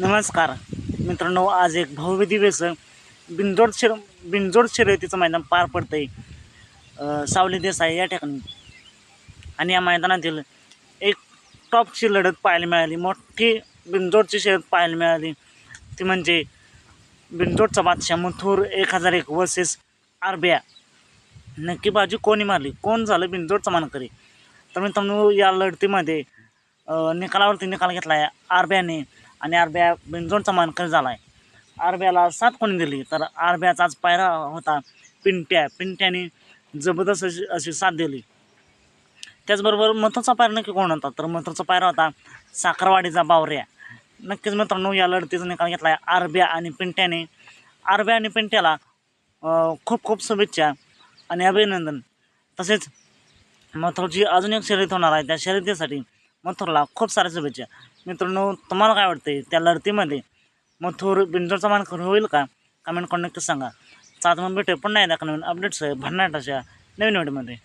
नमस्कार. मित्रांनो आज एक भाऊविधी व्यसन बिंजोड शिर बिंजोड शर्यतीचं मैदान पार पडतं आहे सावली देसाई या ठिकाणी. आणि या मैदानातील एक टॉपची लढत पाहायला मिळाली. मोठी बिंजोडची शर्यत पाहायला मिळाली. ती म्हणजे बिंजोडचा बादशाह मथुर एक हजार एक वर्सेस आरबिया. नक्की बाजू कोणी मारली? कोण झालं बिंजोडचा मानकरी? तर मित्रांनो या लढतीमध्ये निकालावरती निकाल घेतला आहे आरब्याने. आणि आरब्या बिंजोडचा मानकर झाला आहे आरब्याला सात कोणी दिली तर आरब्याचा आज पायरा होता पिंट्या. पिंट्याने जबरदस्त अशी अशी साथ दिली. त्याचबरोबर मथुरचा पायरा नक्की कोण होता? तर मथुरचा पायरा होता साखरवाडीचा बावऱ्या. नक्कीच मित्रांनो या लढतीचा निकाल घेतला आहे आरब्या आणि पिंट्याने. आरब्या आणि पिंट्याला खूप खूप शुभेच्छा आणि अभिनंदन. तसेच मथुरची अजून एक शर्यत होणार आहे त्या शर्यतीसाठी मथुरला खूप साऱ्या शुभेच्छा. मित्रांनो तुम्हाला काय वाटते त्या लढतीमध्ये मथुर बिंजोरचा मान होईल का? कमेंट करून नक्की सांगा. चालतं मग पण पुन्हा एकदा नवीन अपडेट्स आहे भन्नाट नवीन व्हिडिओमध्ये